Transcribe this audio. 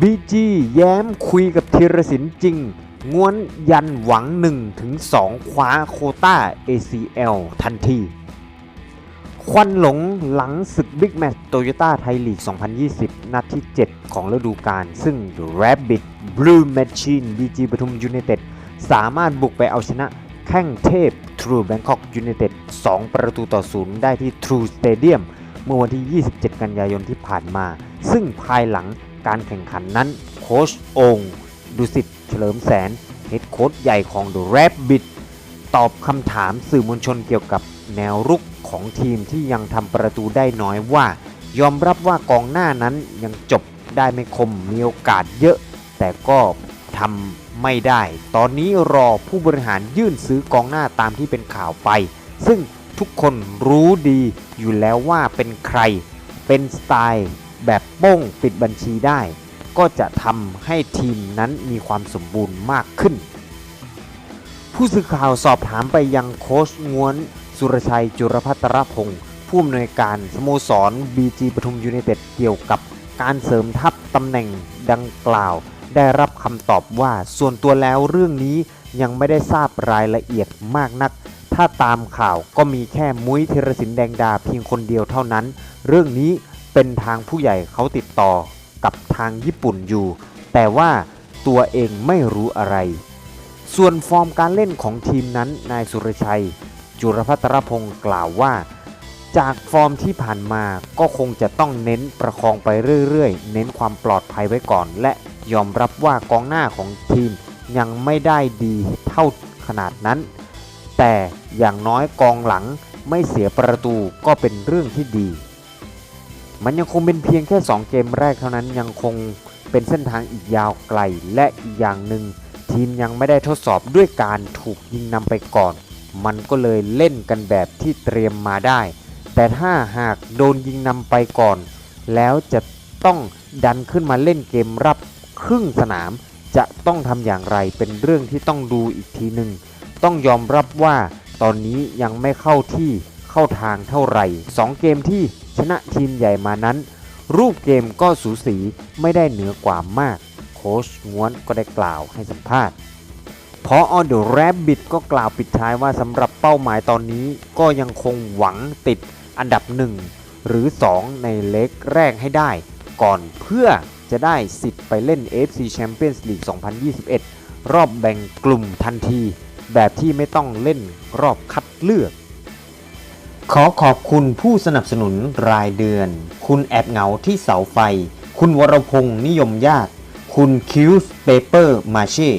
บีจีแย้มคุยกับธีรศิลป์จริง ง้วนยันหวัง1ถึง2คว้าโคต้า ACL ทันที ควันหลงหลังศึกบิ๊กแมตช์โตโยต้าไทยลีก 2020 นัดที่ 7 ของฤดูกาล ซึ่ง Rabbit Blue Machine BG ปทุมยูไนเต็ดสามารถบุกไปเอาชนะแข้งเทพ True Bangkok United 2 ประตูต่อ0ได้ที่ True Stadium เมื่อวันที่ 27 กันยายนที่ผ่านมา ซึ่งภายหลัง การแข่งขันนั้นโค้ชองค์ดุสิตเฉลิมแสนเฮดโค้ชใหญ่ของ The Rabbit ตอบคำถามสื่อมวลชนเกี่ยวกับแนวรุกของทีมที่ยังทำประตูได้น้อยว่า ยอมรับว่ากองหน้านั้นยังจบได้ไม่คมมีโอกาสเยอะ แต่ก็ทำไม่ได้ ตอนนี้รอผู้บริหารยื่นซื้อกองหน้าตามที่เป็นข่าวไป ซึ่งทุกคนรู้ดีอยู่แล้วว่าเป็นใคร เป็นสไตล์ แบบโป้งปิดบัญชีได้ ก็จะทำให้ทีมนั้นมีความสมบูรณ์มากขึ้น ผู้สื่อข่าวสอบถามไปยังโค้ชง้วน สุรชัยจุรพัตรพงศ์ผู้อำนวยการสโมสร BG ปทุมยูไนเต็ดเกี่ยวกับการเสริมทัพตำแหน่งดังกล่าว ได้รับคำตอบว่าส่วนตัวแล้วเรื่องนี้ยังไม่ได้ทราบรายละเอียดมากนัก ถ้าตามข่าวก็มีแค่มุ้ยธีรศิลป์แดงดาเพียงคนเดียวเท่านั้น เรื่องนี้ เป็นทางผู้ใหญ่เขาติดต่อกับทางญี่ปุ่นอยู่ แต่ว่าตัวเองไม่รู้อะไร ส่วนฟอร์มการเล่นของทีมนั้นนายสุรชัย จุรพัตรพงศ์กล่าวว่า จากฟอร์มที่ผ่านมาก็คงจะต้องเน้นประคองไปเรื่อยๆ เน้นความปลอดภัยไว้ก่อน และยอมรับว่ากองหน้าของทีมยังไม่ได้ดีเท่าขนาดนั้น แต่อย่างน้อยกองหลังไม่เสียประตูก็เป็นเรื่องที่ดี มันยังคงเป็นเพียงแค่ 2 เกมแรกเท่านั้นยังคงเป็นเส้นทางอีกยาวไกลและอีกอย่างหนึ่ง ทีมยังไม่ได้ทดสอบด้วยการถูกยิงนำไปก่อน มันก็เลยเล่นกันแบบที่เตรียมมาได้ แต่ถ้าหากโดนยิงนำไปก่อน แล้วจะต้องดันขึ้นมาเล่นเกมรับครึ่งสนาม จะต้องทำอย่างไรเป็นเรื่องที่ต้องดูอีกทีหนึ่งต้องยอมรับว่าตอนนี้ยังไม่เข้าที่เข้าทางเท่าไหร่ 2 เกมที่ ชนะทีมใหญ่มานั้น รูปเกมก็สูสีไม่ได้เหนือกว่ามาก โค้ชง้วนก็ได้กล่าวให้สัมภาษณ์พออเดอะแรบบิทก็กล่าวปิดท้ายว่าสำหรับเป้าหมายตอนนี้ก็ยังคงหวังติดอันดับ 1 หรือ 2 ในเล็กแรกให้ได้ ก่อนเพื่อจะได้สิทธิ์ไปเล่น AFC Champions League 2021 รอบแบ่งกลุ่มทันที แบบที่ไม่ต้องเล่นรอบคัดเลือก ขอขอบคุณผู้สนับสนุนรายเดือน คุณแอบเหงาที่เสาไฟ คุณวรพงษ์นิยมญาติ คุณคิวส์เปเปอร์มาเช่